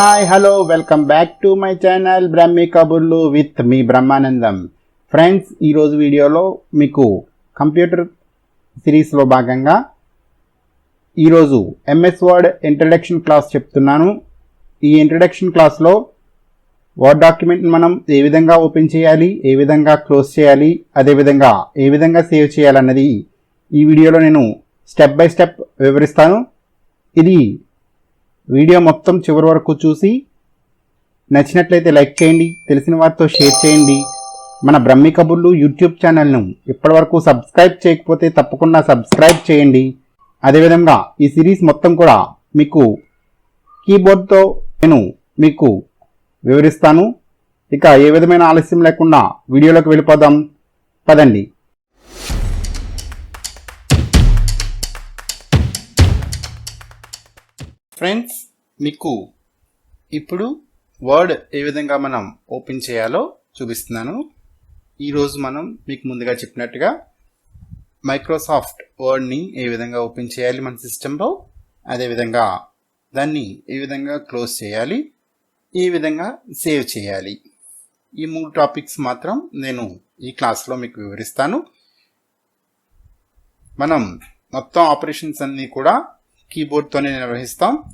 Hi hello welcome back to my channel Brahmi కబుర్లు with me Brahmanandam. Friends ఈరోజు వీడియోలో మీకు కంప్యూటర్ సిరీస్లో భాగంగా ఈరోజు ఎంఎస్ వర్డ్ ఇంట్రడక్షన్ క్లాస్ చెప్తున్నాను. ఈ ఇంట్రడక్షన్ క్లాస్లో వర్డ్ డాక్యుమెంట్ మనం ఏ విధంగా ఓపెన్ చేయాలి ఏ విధంగా క్లోజ్ చేయాలి అదేవిధంగా ఏ విధంగా సేవ్ చేయాలన్నది ఈ వీడియోలో నేను స్టెప్ బై స్టెప్ వివరిస్తాను. ఇది వీడియో మొత్తం చివరి వరకు చూసి నచ్చినట్లయితే లైక్ చేయండి తెలిసిన వారితో షేర్ చేయండి. మన బ్రహ్మి కబుర్లు యూట్యూబ్ ఛానల్ను ఇప్పటివరకు సబ్స్క్రైబ్ చేయకపోతే తప్పకుండా సబ్స్క్రైబ్ చేయండి. అదేవిధంగా ఈ సిరీస్ మొత్తం కూడా మీకు కీబోర్డ్తో నేను మీకు వివరిస్తాను. ఇక ఏ విధమైన ఆలస్యం లేకుండా వీడియోలోకి వెళ్ళిపోదాం. పదండి. ఫ్రెండ్స్ మీకు ఇప్పుడు వర్డ్ ఏ విధంగా మనం ఓపెన్ చేయాలో చూపిస్తున్నాను. ఈరోజు మనం మీకు ముందుగా చెప్పినట్టుగా మైక్రోసాఫ్ట్ వర్డ్ని ఏ విధంగా ఓపెన్ చేయాలి మన సిస్టంలో అదేవిధంగా దాన్ని ఏ విధంగా క్లోజ్ చేయాలి? ఏ విధంగా సేవ్ చేయాలి? ఈ మూడు టాపిక్స్ మాత్రం నేను ఈ క్లాస్లో మీకు వివరిస్తాను. మనం మొత్తం ఆపరేషన్స్ అన్నీ కూడా కీబోర్డ్తోనే నిర్వహిస్తాం.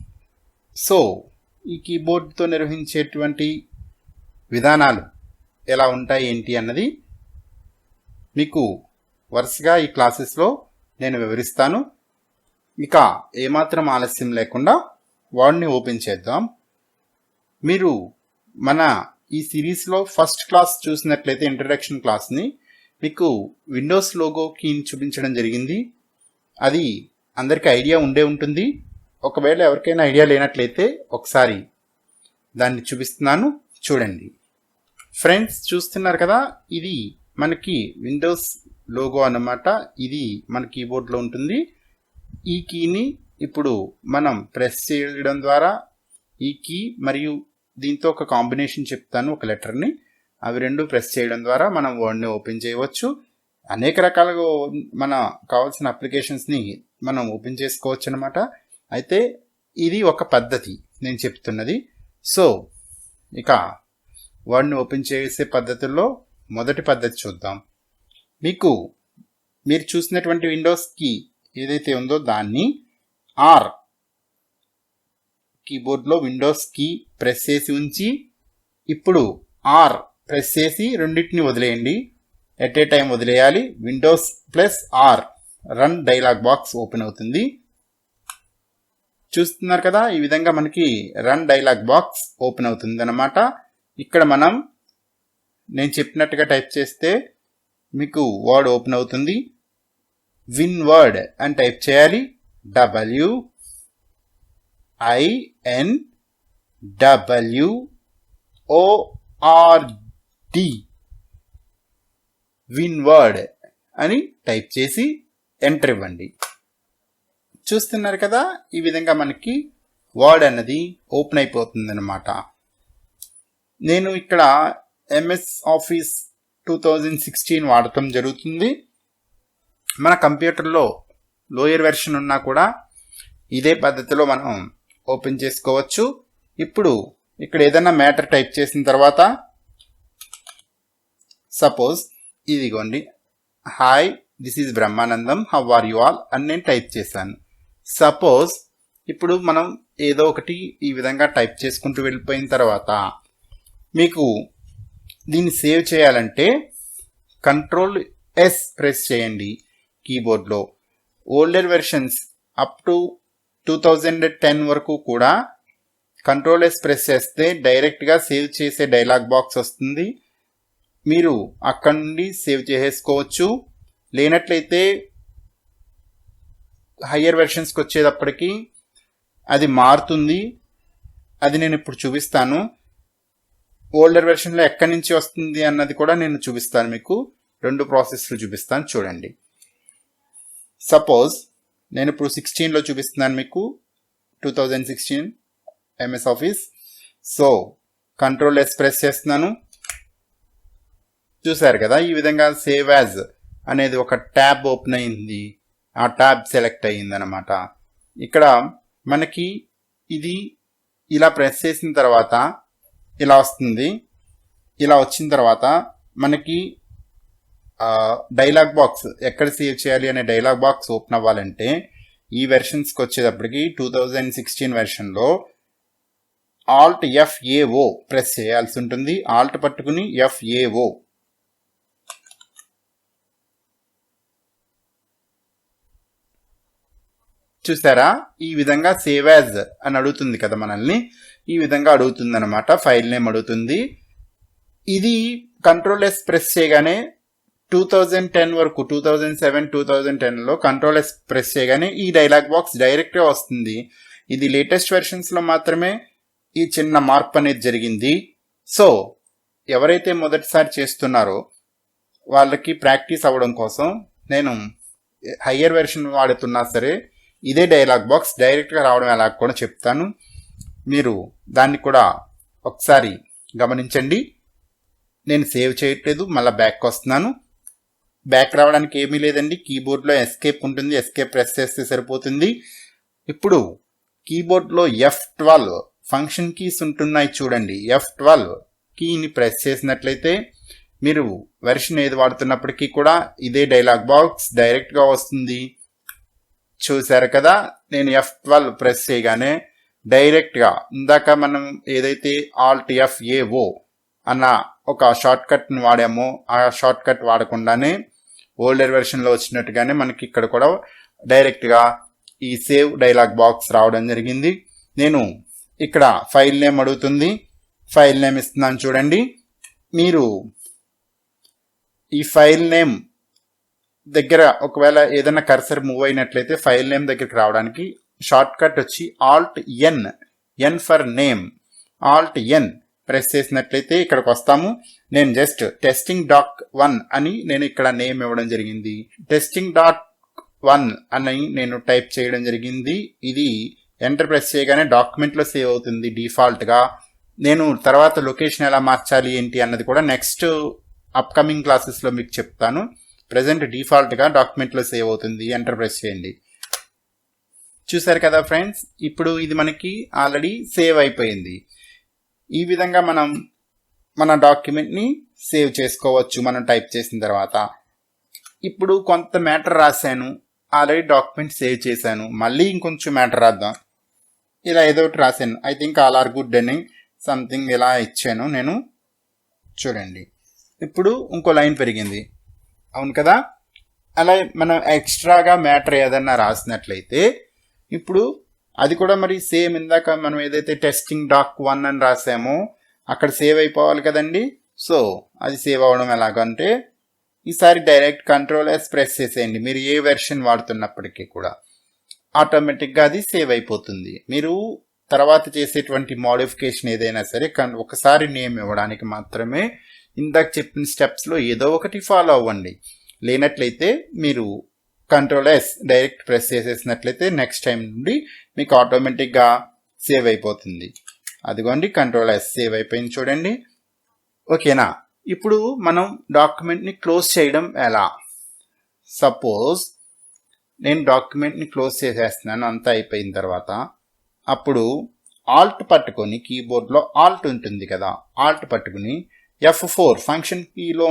సో ఈ కీబోర్డ్తో నిర్వహించేటువంటి విధానాలు ఎలా ఉంటాయి ఏంటి అన్నది మీకు వరుసగా ఈ క్లాసెస్లో నేను వివరిస్తాను. ఇక ఏమాత్రం ఆలస్యం లేకుండా వాడిని ఓపెన్ చేద్దాం. మీరు మన ఈ సిరీస్లో ఫస్ట్ క్లాస్ చూసినట్లయితే ఇంట్రడక్షన్ క్లాస్ని మీకు విండోస్ లోగో కీని చూపించడం జరిగింది. అది అందరికీ ఐడియా ఉండే ఉంటుంది. ఒకవేళ ఎవరికైనా ఐడియా లేనట్లయితే ఒకసారి దాన్ని చూపిస్తున్నాను. చూడండి. ఫ్రెండ్స్ చూస్తున్నారు కదా ఇది మనకి విండోస్ లోగో అన్నమాట. ఇది మన కీబోర్డ్లో ఉంటుంది. ఈ కీని ఇప్పుడు మనం ప్రెస్ చేయడం ద్వారా ఈ కీ మరియు దీంతో ఒక కాంబినేషన్ చెప్తాను ఒక లెటర్ని. అవి రెండు ప్రెస్ చేయడం ద్వారా మనం వర్డ్ని ఓపెన్ చేయవచ్చు. అనేక రకాలుగా మన కావాల్సిన అప్లికేషన్స్ని మనం ఓపెన్ చేసుకోవచ్చు అనమాట అయితే ఇది ఒక పద్ధతి. నేను చెప్తున్నది. సో ఇక వర్డ్ని ఓపెన్ చేసే పద్ధతుల్లో మొదటి పద్ధతి చూద్దాం. మీకు మీరు చూసినటువంటి విండోస్కి ఏదైతే ఉందో దాన్ని ఆర్ కీబోర్డ్లో విండోస్ కీ ప్రెస్ చేసి ఉంచి ఇప్పుడు ఆర్ ప్రెస్ చేసి రెండింటిని వదిలేయండి. ఎట్ ఏ టైం వదిలేయాలి. Windows plus R run dialog box open అవుతుంది. చూస్తున్నారు కదా ఈ విధంగా మనకి రన్ డైలాగ్ బాక్స్ ఓపెన్ అవుతుంది అనమాట ఇక్కడ మనం నేను చెప్పినట్టుగా టైప్ చేస్తే మీకు వర్డ్ ఓపెన్ అవుతుంది. విన్ వర్డ్ అని టైప్ చేయాలి. W I N W O R D win word అని టైప్ చేసి ఎంటర్ ఇవ్వండి. చూస్తున్నారు కదా ఈ విధంగా మనకి వర్డ్ అన్నది ఓపెన్ అయిపోతుంది అనమాట నేను ఇక్కడ MS Office two thousand sixteen వాడటం జరుగుతుంది. మన కంప్యూటర్లో లోయర్ వెర్షన్ ఉన్నా కూడా ఇదే పద్ధతిలో మనం ఓపెన్ చేసుకోవచ్చు. ఇప్పుడు ఇక్కడ ఏదైనా మ్యాటర్ టైప్ చేసిన తర్వాత సపోజ్ ఇదిగోండి. Hi this is Brahmanandam how are you all అని నేను టైప్ చేశాను. సపోజ్ ఇప్పుడు మనం ఏదో ఒకటి ఈ విధంగా టైప్ చేసుకుంటూ వెళ్ళిపోయిన తర్వాత మీకు దీన్ని సేవ్ చేయాలంటే కంట్రోల్ ఎస్ ప్రెస్ చేయండి కీబోర్డ్లో. Older versions up to two thousand ten వరకు కూడా కంట్రోల్ ఎస్ ప్రెస్ చేస్తే డైరెక్ట్గా సేవ్ చేసే డైలాగ్ బాక్స్ వస్తుంది. మీరు అక్కడి నుండి సేవ్ చేసేసుకోవచ్చు. లేనట్లయితే హయ్యర్ వెర్షన్స్కి వచ్చేటప్పటికి అది మారుతుంది. అది నేను ఇప్పుడు చూపిస్తాను. ఓల్డర్ వెర్షన్లో ఎక్కడి నుంచి వస్తుంది అన్నది కూడా నేను చూపిస్తాను మీకు. రెండు ప్రాసెస్లు చూపిస్తాను. చూడండి. సపోజ్ నేను ఇప్పుడు సిక్స్టీన్లో చూపిస్తున్నాను మీకు. Two thousand sixteen MS Office. So control S press చేస్తున్నాను. చూశారు కదా ఈ విధంగా సేవ్ యాజ్ అనేది ఒక ట్యాబ్ ఓపెన్ అయింది. ఆ ట్యాబ్ సెలెక్ట్ అయ్యిందనమాట ఇక్కడ మనకి ఇది ఇలా ప్రెస్ చేసిన తర్వాత ఇలా వస్తుంది. ఇలా వచ్చిన తర్వాత మనకి డైలాగ్ బాక్స్ ఎక్కడ సేవ్ చేయాలి అనే డైలాగ్ బాక్స్ ఓపెన్ అవ్వాలంటే ఈ వెర్షన్స్కి వచ్చేటప్పటికి two thousand sixteen వెర్షన్లో alt F A O press చేయాల్సి ఉంటుంది. ఆల్ట్ పట్టుకుని ఎఫ్ఏఓ చూసారా ఈ విధంగా సేవ్ యాజ్ అని అడుగుతుంది కదా మనల్ని. ఈ విధంగా అడుగుతుంది అనమాట ఫైల్ నేమ్ అడుగుతుంది. ఇది కంట్రోల్ ఎస్ ప్రెస్ చేయగానే టూ థౌజండ్ టెన్ వరకు two thousand seven two thousand టెన్లో కంట్రోల్ ఎస్ ప్రెస్ చేయగానే ఈ డైలాగ్ బాక్స్ డైరెక్ట్గా వస్తుంది. ఇది లేటెస్ట్ వెర్షన్స్లో మాత్రమే ఈ చిన్న మార్పు అనేది జరిగింది. సో ఎవరైతే మొదటిసారి చేస్తున్నారో వాళ్ళకి ప్రాక్టీస్ అవ్వడం కోసం నేను హయ్యర్ వెర్షన్ వాడుతున్నా సరే ఇదే డైలాగ్ బాక్స్ డైరెక్ట్గా రావడం ఎలా కూడా చెప్తాను. మీరు దాన్ని కూడా ఒకసారి గమనించండి. నేను సేవ్ చేయట్లేదు మళ్ళీ బ్యాక్ వస్తున్నాను. బ్యాక్ రావడానికి ఏమీ లేదండి. కీబోర్డ్లో ఎస్కేప్ ఉంటుంది. ఎస్కేప్ ప్రెస్ చేస్తే సరిపోతుంది. ఇప్పుడు కీబోర్డ్లో ఎఫ్ ట్వెల్వ్ ఫంక్షన్ కీస్ ఉంటున్నాయి చూడండి. ఎఫ్ ట్వెల్వ్ కీని ప్రెస్ చేసినట్లయితే మీరు వెర్షన్ ఏది వాడుతున్నప్పటికీ కూడా ఇదే డైలాగ్ బాక్స్ డైరెక్ట్గా వస్తుంది. చూశారు కదా నేను ఎఫ్ ట్వెల్వ్ ప్రెస్ చేయగానే డైరెక్ట్గా ఇందాక మనం ఏదైతే ఆల్ట్ ఎఫ్ ఏఓ అన్న ఒక షార్ట్ కట్ని వాడామో ఆ షార్ట్ కట్ వాడకుండానే ఓల్డర్ వెర్షన్లో వచ్చినట్టుగానే మనకి ఇక్కడ కూడా డైరెక్ట్గా ఈ సేవ్ డైలాగ్ బాక్స్ రావడం జరిగింది. నేను ఇక్కడ ఫైల్ నేమ్ అడుగుతుంది. ఫైల్ నేమ్ ఇస్తున్నాను చూడండి. మీరు ఈ ఫైల్ నేమ్ దగ్గర ఒకవేళ ఏదైనా కర్సర్ మూవ్ అయినట్లయితే ఫైల్ నేమ్ దగ్గరికి రావడానికి షార్ట్ కట్ వచ్చి alt N N for name alt N press చేసినట్లయితే ఇక్కడికి వస్తాము. నేను జస్ట్ టెస్టింగ్ డాక్ వన్ అని నేను ఇక్కడ నేమ్ ఇవ్వడం జరిగింది. టెస్టింగ్ డాట్ వన్ అని నేను టైప్ చేయడం జరిగింది. ఇది ఎంటర్ ప్రెస్ చేయగానే డాక్యుమెంట్లో సేవ్ అవుతుంది డిఫాల్ట్గా. నేను తర్వాత లొకేషన్ ఎలా మార్చాలి ఏంటి అన్నది కూడా నెక్స్ట్ అప్కమింగ్ క్లాసెస్లో మీకు చెప్తాను. ప్రజెంట్ డిఫాల్ట్గా డాక్యుమెంట్లో సేవ్ అవుతుంది. ఎంటర్ ప్రెస్ చేయండి. చూసారు కదా ఫ్రెండ్స్ ఇప్పుడు ఇది మనకి ఆల్రెడీ సేవ్ అయిపోయింది. ఈ విధంగా మనం మన డాక్యుమెంట్ని సేవ్ చేసుకోవచ్చు. మనం టైప్ చేసిన తర్వాత. ఇప్పుడు కొంత మ్యాటర్ రాశాను. ఆల్రెడీ డాక్యుమెంట్ సేవ్ చేశాను. మళ్ళీ ఇంకొంచెం మ్యాటర్ రాద్దాం. ఇలా ఏదో ఒకటి రాశాను. I think all are good అని సంథింగ్ ఇలా ఇచ్చాను నేను. చూడండి. ఇప్పుడు ఇంకో లైన్ పెరిగింది. అవును కదా? అలా మనం ఎక్స్ట్రాగా మ్యాటర్ ఏదన్నా రాసినట్లయితే ఇప్పుడు అది కూడా మరి సేమ్ ఇందాక మనం ఏదైతే టెస్టింగ్ డాక్ వన్ అని రాసామో అక్కడ సేవ్ అయిపోవాలి కదండి? సో అది సేవ్ అవ్వడం ఎలాగంటే ఈసారి డైరెక్ట్ కంట్రోల్ ఎస్ ప్రెస్ చేసేయండి. మీరు ఏ వెర్షన్ వాడుతున్నప్పటికీ కూడా. ఆటోమేటిక్గా అది సేవ్ అయిపోతుంది. మీరు తర్వాత చేసేటువంటి మోడిఫికేషన్ ఏదైనా సరే కన్- ఒకసారి నేమ్ ఇవ్వడానికి మాత్రమే ఇందాక చెప్పిన స్టెప్స్లో ఏదో ఒకటి ఫాలో అవ్వండి. లేనట్లయితే మీరు కంట్రోల్ ఎస్ డైరెక్ట్ ప్రెస్ చేసేసినట్లయితే నెక్స్ట్ టైం నుండి మీకు ఆటోమేటిక్గా సేవ్ అయిపోతుంది. అదిగోండి కంట్రోల్ ఎస్ సేవ్ అయిపోయింది చూడండి. ఓకేనా? ఇప్పుడు మనం డాక్యుమెంట్ని క్లోజ్ చేయడం ఎలా? సపోజ్ నేను డాక్యుమెంట్ని క్లోజ్ చేసేస్తున్నాను అంతా అయిపోయిన తర్వాత. అప్పుడు ఆల్ట్ పట్టుకొని కీబోర్డ్లో ఆల్ట్ ఉంటుంది కదా ఆల్ట్ పట్టుకుని ఎఫ్ ఫోర్ ఫంక్షన్ కీలో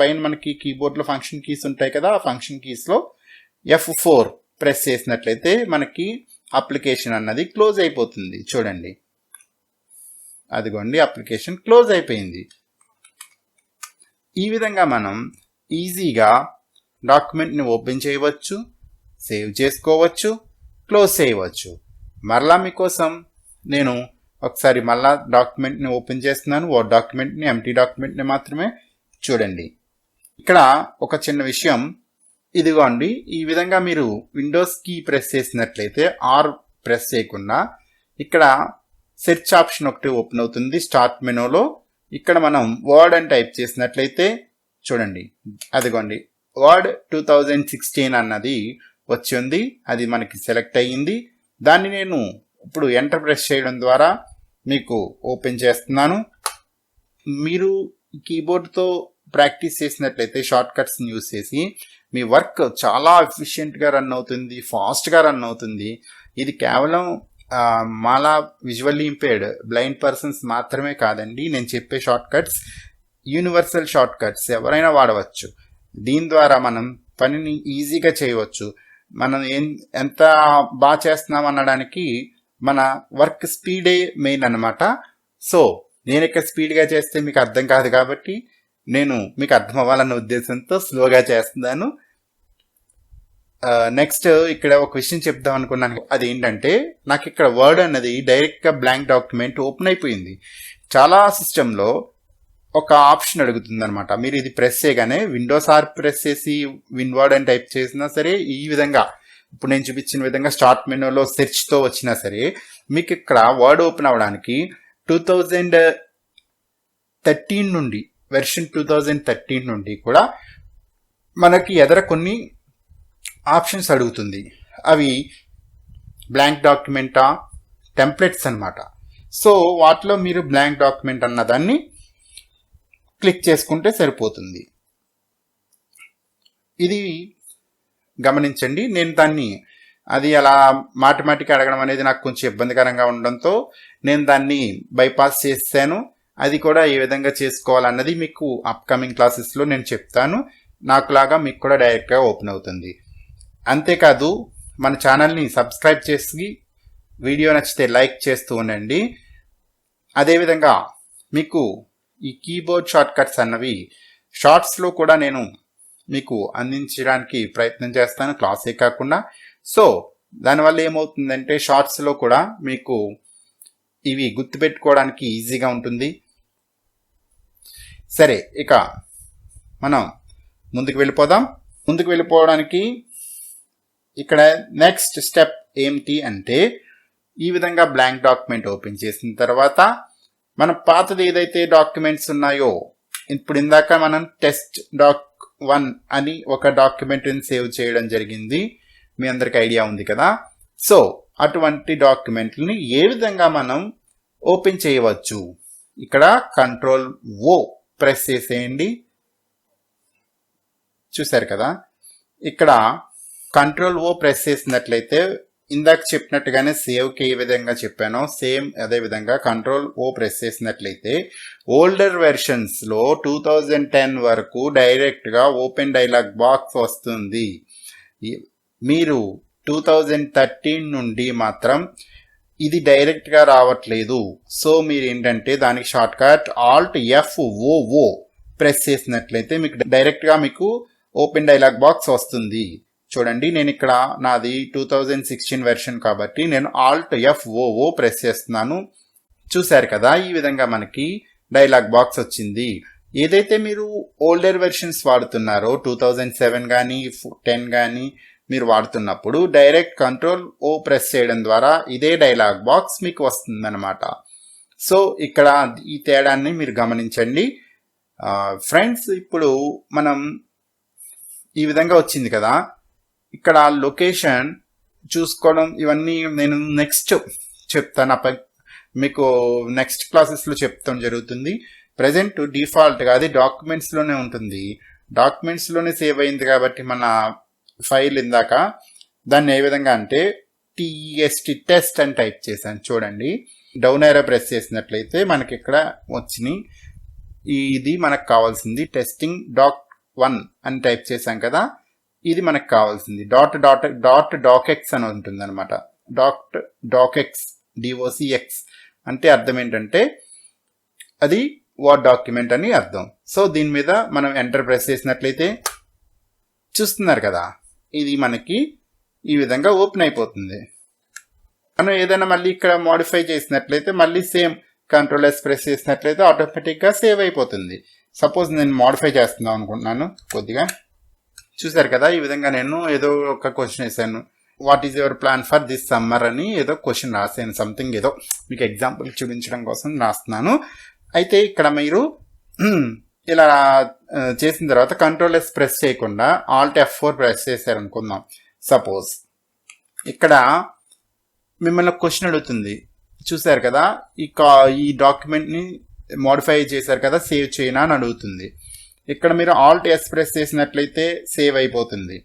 పైన మనకి కీబోర్డ్లో ఫంక్షన్ కీస్ ఉంటాయి కదా ఆ ఫంక్షన్ కీస్లో ఎఫ్ ఫోర్ ప్రెస్ చేసినట్లయితే మనకి అప్లికేషన్ అన్నది క్లోజ్ అయిపోతుంది. చూడండి. అదిగోండి అప్లికేషన్ క్లోజ్ అయిపోయింది. ఈ విధంగా మనం ఈజీగా డాక్యుమెంట్ని ఓపెన్ చేయవచ్చు సేవ్ చేసుకోవచ్చు క్లోజ్ చేయవచ్చు. మరలా మీకోసం నేను ఒకసారి మళ్ళా డాక్యుమెంట్ని ఓపెన్ చేస్తున్నాను. ఓ డాక్యుమెంట్ని ఎంటీ డాక్యుమెంట్ని మాత్రమే చూడండి. ఇక్కడ ఒక చిన్న విషయం. ఇదిగోండి ఈ విధంగా మీరు విండోస్ కీ ప్రెస్ చేసినట్లయితే ఆర్ ప్రెస్ చేయకుండా ఇక్కడ సెర్చ్ ఆప్షన్ ఒకటి ఓపెన్ అవుతుంది స్టార్ట్ మెనోలో. ఇక్కడ మనం వర్డ్ అని టైప్ చేసినట్లయితే చూడండి. అదిగోండి వర్డ్ టూ థౌజండ్ సిక్స్టీన్ అన్నది వచ్చింది. అది మనకి సెలెక్ట్ అయ్యింది. దాన్ని నేను ఇప్పుడు ఎంటర్ ప్రెస్ చేయడం ద్వారా మీకు ఓపెన్ చేస్తున్నాను. మీరు కీబోర్డ్తో ప్రాక్టీస్ చేసినట్లయితే షార్ట్ కట్స్ని యూస్ చేసి మీ వర్క్ చాలా ఎఫిషియెంట్గా రన్ అవుతుంది ఫాస్ట్గా రన్ అవుతుంది. ఇది కేవలం మాలా విజువల్లీ ఇంపేర్డ్ బ్లైండ్ పర్సన్స్ మాత్రమే కాదండి. నేను చెప్పే shortcuts universal shortcuts ఎవరైనా వాడవచ్చు. దీని ద్వారా మనం పనిని ఈజీగా చేయవచ్చు. మనం ఎంత బాగా చేస్తున్నాం అనడానికి మన వర్క్ స్పీడే మెయిన్ అనమాట సో నేను ఇక్కడ స్పీడ్గా చేస్తే మీకు అర్థం కాదు కాబట్టి నేను మీకు అర్థం అవ్వాలన్న ఉద్దేశంతో స్లోగా చేస్తున్నాను. నెక్స్ట్ ఇక్కడ ఒక విషయం చెప్దాం అనుకున్నాను. అది ఏంటంటే నాకు ఇక్కడ వర్డ్ అన్నది డైరెక్ట్గా బ్లాంక్ డాక్యుమెంట్ ఓపెన్ అయిపోయింది. చాలా సిస్టంలో ఒక ఆప్షన్ అడుగుతుంది అనమాట మీరు ఇది ప్రెస్ చేయగానే విండోస్ ఆర్ ప్రెస్ చేసి విన్ వర్డ్ అని టైప్ చేసినా సరే ఈ విధంగా ఇప్పుడు నేను చూపించిన విధంగా స్టార్ట్ మెనూలో సెర్చ్తో వచ్చినా సరే మీకు ఇక్కడ వర్డ్ ఓపెన్ అవ్వడానికి టూ థౌజండ్ థర్టీన్ నుండి వెర్షన్ టూ థౌజండ్ థర్టీన్ నుండి కూడా మనకి ఎదర కొన్ని ఆప్షన్స్ అడుగుతుంది. అవి బ్లాంక్ డాక్యుమెంటా టెంప్లెట్స్ అన్నమాట. సో వాటిలో మీరు బ్లాంక్ డాక్యుమెంట్ అన్నదాన్ని క్లిక్ చేసుకుంటే సరిపోతుంది. ఇది గమనించండి. నేను దాన్ని అది అలా మాటిమాటికి అడగడం అనేది నాకు కొంచెం ఇబ్బందికరంగా ఉండడంతో నేను దాన్ని బైపాస్ చేశాను. అది కూడా ఏ విధంగా చేసుకోవాలన్నది మీకు అప్కమింగ్ క్లాసెస్లో నేను చెప్తాను. నాకులాగా మీకు కూడా డైరెక్ట్గా ఓపెన్ అవుతుంది. అంతేకాదు మన ఛానల్ని సబ్స్క్రైబ్ చేసి వీడియో నచ్చితే లైక్ చేస్తూ ఉండండి. అదేవిధంగా మీకు ఈ కీబోర్డ్ షార్ట్కట్స్ అన్నవి షార్ట్స్లో కూడా నేను మీకు అందించడానికి ప్రయత్నం చేస్తాను క్లాసే కాకుండా. సో దానివల్ల ఏమవుతుందంటే షార్ట్స్లో కూడా మీకు ఇవి గుర్తుపెట్టుకోవడానికి ఈజీగా ఉంటుంది. సరే ఇక మనం ముందుకు వెళ్ళిపోదాం. ముందుకు వెళ్ళిపోవడానికి ఇక్కడ నెక్స్ట్ స్టెప్ ఏమిటి అంటే ఈ విధంగా బ్లాంక్ డాక్యుమెంట్ ఓపెన్ చేసిన తర్వాత మన పాతది ఏదైతే డాక్యుమెంట్స్ ఉన్నాయో ఇప్పుడు ఇందాక మనం టెస్ట్ డాక్ వన్ అని ఒక డాక్యుమెంట్ని సేవ్ చేయడం జరిగింది. మీ అందరికి ఐడియా ఉంది కదా? సో అటువంటి డాక్యుమెంట్ని ఏ విధంగా మనం ఓపెన్ చేయవచ్చు? ఇక్కడ కంట్రోల్ ఓ ప్రెస్ చేసేయండి. చూశారు కదా? ఇక్కడ కంట్రోల్ ఓ ప్రెస్ చేసినట్లయితే ఇందాక చెప్పినట్టుగానే సేవ్కి ఏ విధంగా చెప్పానో సేమ్ అదే విధంగా కంట్రోల్ ఓ ప్రెస్ చేసినట్లయితే ఓల్డర్ వెర్షన్స్లో టూ థౌజండ్ టెన్ వరకు డైరెక్ట్గా ఓపెన్ డైలాగ్ బాక్స్ వస్తుంది. మీరు టూ థౌజండ్ థర్టీన్ నుండి మాత్రం ఇది డైరెక్ట్గా రావట్లేదు. సో మీరు ఏంటంటే దానికి shortcut alt F O press చేసినట్లయితే మీకు డైరెక్ట్గా మీకు ఓపెన్ డైలాగ్ బాక్స్ వస్తుంది. చూడండి నేను ఇక్కడ నాది టూ థౌజండ్ సిక్స్టీన్ వెర్షన్ కాబట్టి నేను ఆల్ట్ ఎఫ్ ఓ ప్రెస్ చేస్తున్నాను. చూశారు కదా ఈ విధంగా మనకి డైలాగ్ బాక్స్ వచ్చింది. ఏదైతే మీరు ఓల్డర్ వెర్షన్స్ వాడుతున్నారో టూ థౌజండ్ సెవెన్ కానీ టెన్ కానీ మీరు వాడుతున్నప్పుడు డైరెక్ట్ కంట్రోల్ ఓ ప్రెస్ చేయడం ద్వారా ఇదే డైలాగ్ బాక్స్ మీకు వస్తుందన్నమాట. సో ఇక్కడ ఈ తేడాన్ని మీరు గమనించండి. ఫ్రెండ్స్ ఇప్పుడు మనం ఈ విధంగా వచ్చింది కదా ఇక్కడ లొకేషన్ చూసుకోవడం ఇవన్నీ నేను నెక్స్ట్ చెప్తాను. అప్ప మీకు నెక్స్ట్ క్లాసెస్లో చెప్తాం జరుగుతుంది. ప్రజెంట్ డిఫాల్ట్గా అది డాక్యుమెంట్స్లోనే ఉంటుంది. డాక్యుమెంట్స్లోనే సేవ్ అయింది కాబట్టి మన ఫైల్ ఇందాక దాన్ని ఏ విధంగా అంటే టీఎస్టీ టెస్ట్ అని టైప్ చేశాను. చూడండి. డౌన్ ఏరో ప్రెస్ చేసినట్లయితే మనకి ఇక్కడ వచ్చినాయి ఇది మనకు కావాల్సింది టెస్టింగ్ డాక్ వన్ అని టైప్ చేశాం కదా. ఇది మనకు కావాల్సింది. డాట్ డాట్ డాట్ డాక్ఎక్స్ అని ఉంటుంది అనమాట డాట్ డాక్ఎక్స్ డిఓసిఎక్స్ అంటే అర్థం ఏంటంటే అది వర్డ్ డాక్యుమెంట్ అని అర్థం. సో దీని మీద మనం ఎంటర్ ప్రెస్ చేసినట్లయితే చూస్తున్నారు కదా ఇది మనకి ఈ విధంగా ఓపెన్ అయిపోతుంది. మనం ఏదైనా మళ్ళీ ఇక్కడ మోడిఫై చేసినట్లయితే మళ్ళీ సేమ్ కంట్రోల్ ఎస్ ప్రెస్ చేసినట్లయితే ఆటోమేటిక్గా సేవ్ అయిపోతుంది. సపోజ్ నేను మోడిఫై చేస్తున్నాం అనుకుంటున్నాను కొద్దిగా. చూసారు కదా ఈ విధంగా నేను ఏదో ఒక క్వశ్చన్ వేసాను. What is your plan for this summer అని ఏదో క్వశ్చన్ రాసాను సంథింగ్ ఏదో మీకు ఎగ్జాంపుల్ చూపించడం కోసం రాస్తున్నాను. అయితే ఇక్కడ మీరు ఇలా చేసిన తర్వాత కంట్రోల్ ఎస్ ప్రెస్ చేయకుండా ఆల్ట్ ఎఫ్ ఫోర్ ప్రెస్ చేశారనుకుందాం. సపోజ్ ఇక్కడ మిమ్మల్ని క్వశ్చన్ అడుగుతుంది. చూశారు కదా ఈ కా ఈ డాక్యుమెంట్ని మోడిఫై చేశారు కదా సేవ్ చేయనా అని అడుగుతుంది. ఇక్కడ మీరు ఆల్ట్ ఎస్ ప్రెస్ చేసినట్లయితే సేవ్ అయిపోతుంది.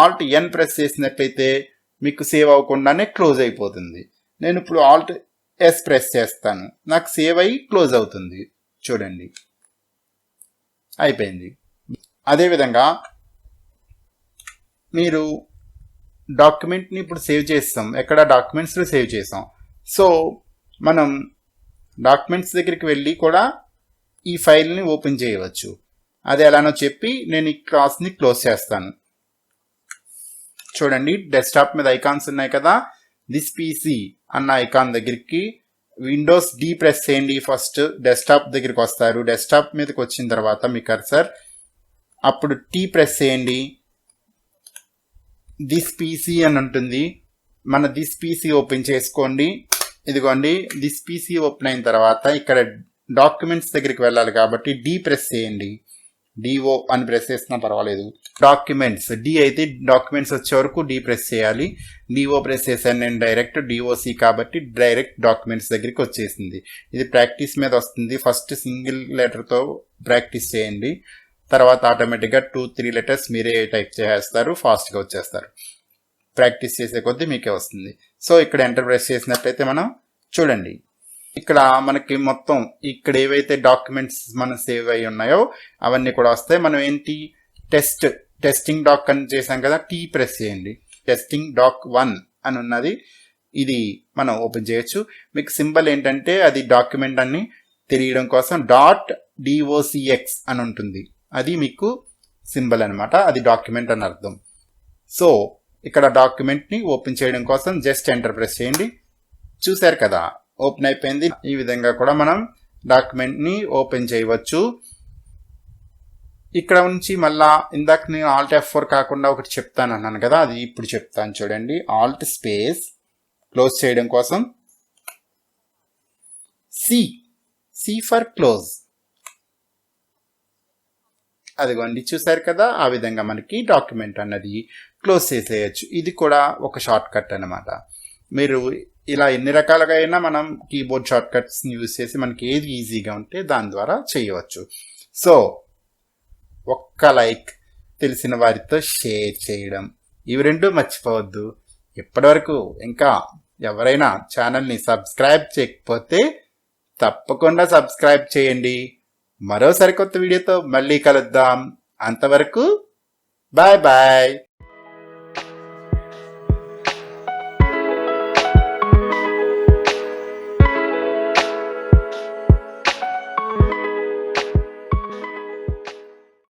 ఆల్ట్ ఎన్ ప్రెస్ చేసినట్లయితే మీకు సేవ్ అవ్వకుండానే క్లోజ్ అయిపోతుంది. నేను ఇప్పుడు ఆల్ట్ ఎస్ ప్రెస్ చేస్తాను. నాకు సేవ్ అయ్యి క్లోజ్ అవుతుంది. చూడండి. అయిపోయింది. అదేవిధంగా మీరు డాక్యుమెంట్ని ఇప్పుడు సేవ్ చేస్తాం. ఎక్కడ డాక్యుమెంట్స్లో సేవ్ చేసాం. సో మనం డాక్యుమెంట్స్ దగ్గరికి వెళ్ళి కూడా ఈ ఫైల్ని ఓపెన్ చేయవచ్చు. అది ఎలానో చెప్పి నేను ఈ క్లాస్ని క్లోజ్ చేస్తాను. చూడండి డెస్క్టాప్ మీద ఐకాన్స్ ఉన్నాయి కదా. దిస్ పీసీ అన్న ఐకాన్ దగ్గరికి విండోస్ డి ప్రెస్ చేయండి. ఫస్ట్ డెస్క్టాప్ దగ్గరికి వస్తారు. డెస్క్టాప్ మీదకి వచ్చిన తర్వాత మీ కర్సర్. అప్పుడు టీ ప్రెస్ చేయండి. దిస్ పీసీ అని ఉంటుంది. మన దిస్ పీసీ ఓపెన్ చేసుకోండి. ఇదిగోండి దిస్ పీసీ ఓపెన్ అయిన తర్వాత ఇక్కడ డాక్యుమెంట్స్ దగ్గరికి వెళ్ళాలి కాబట్టి డి ప్రెస్ చేయండి. డిఓ అని ప్రెస్ చేసినా పర్వాలేదు. డాక్యుమెంట్స్ డి అయితే డాక్యుమెంట్స్ వచ్చే వరకు డి ప్రెస్ చేయాలి. డిఓ ప్రెస్ చేశాను నేను డైరెక్ట్ డిఓసి కాబట్టి డైరెక్ట్ డాక్యుమెంట్స్ దగ్గరికి వచ్చేసింది. ఇది ప్రాక్టీస్ మీద వస్తుంది. ఫస్ట్ సింగిల్ లెటర్తో ప్రాక్టీస్ చేయండి. తర్వాత ఆటోమేటిక్గా టూ త్రీ లెటర్స్ మీరే టైప్ చేసేస్తారు. ఫాస్ట్గా వచ్చేస్తారు. ప్రాక్టీస్ చేసే కొద్దీ మీకే వస్తుంది. సో ఇక్కడ ఎంటర్ ప్రెస్ చేసినట్లయితే మనం చూడండి. ఇక్కడ మనకి మొత్తం ఇక్కడ ఏవైతే డాక్యుమెంట్స్ మనం సేవ్ అయి ఉన్నాయో అవన్నీ కూడా వస్తాయి. మనం ఏంటి? టెస్ట్ టెస్టింగ్ డాక్ అని చేసాం కదా టీ ప్రెస్ చేయండి. టెస్టింగ్ డాక్ వన్ అని ఉన్నది. ఇది మనం ఓపెన్ చేయొచ్చు. మీకు సింబల్ ఏంటంటే అది డాక్యుమెంట్ అని తెలియడం కోసం డాట్ డిఓసిఎక్స్ అని ఉంటుంది. అది మీకు సింబల్ అనమాట అది డాక్యుమెంట్ అని అర్థం. సో ఇక్కడ డాక్యుమెంట్ని ఓపెన్ చేయడం కోసం జస్ట్ ఎంటర్ ప్రెస్ చేయండి. చూశారు కదా? ఓపెన్ అయిపోయింది. ఈ విధంగా కూడా మనం డాక్యుమెంట్ని ఓపెన్ చేయవచ్చు. ఇక్కడ నుంచి మళ్ళా ఇందాక నేను ఆల్ట్ ఎఫ్ ఫోర్ కాకుండా ఒకటి చెప్తాను అన్నాను కదా అది ఇప్పుడు చెప్తాను చూడండి. ఆల్ట్ స్పేస్ క్లోజ్ చేయడం కోసం సి సి ఫర్ క్లోజ్ అదిగోండి చూసారు కదా ఆ విధంగా మనకి డాక్యుమెంట్ అన్నది క్లోజ్ చేసేయచ్చు. ఇది కూడా ఒక షార్ట్ కట్ అనమాట మీరు ఇలా ఎన్ని రకాలుగా అయినా మనం కీబోర్డ్ షార్ట్కట్స్ని యూజ్ చేసి మనకి ఏది ఈజీగా ఉంటే దాని ద్వారా చేయవచ్చు. సో ఒక్క లైక్ తెలిసిన వారితో షేర్ చేయడం. ఇవి రెండు మర్చిపోవద్దు. ఇప్పటివరకు ఇంకా ఎవరైనా ఛానల్ని సబ్స్క్రైబ్ చేయకపోతే తప్పకుండా సబ్స్క్రైబ్ చేయండి. మరో సరికొత్త వీడియోతో మళ్ళీ కలుద్దాం. అంతవరకు బాయ్ బాయ్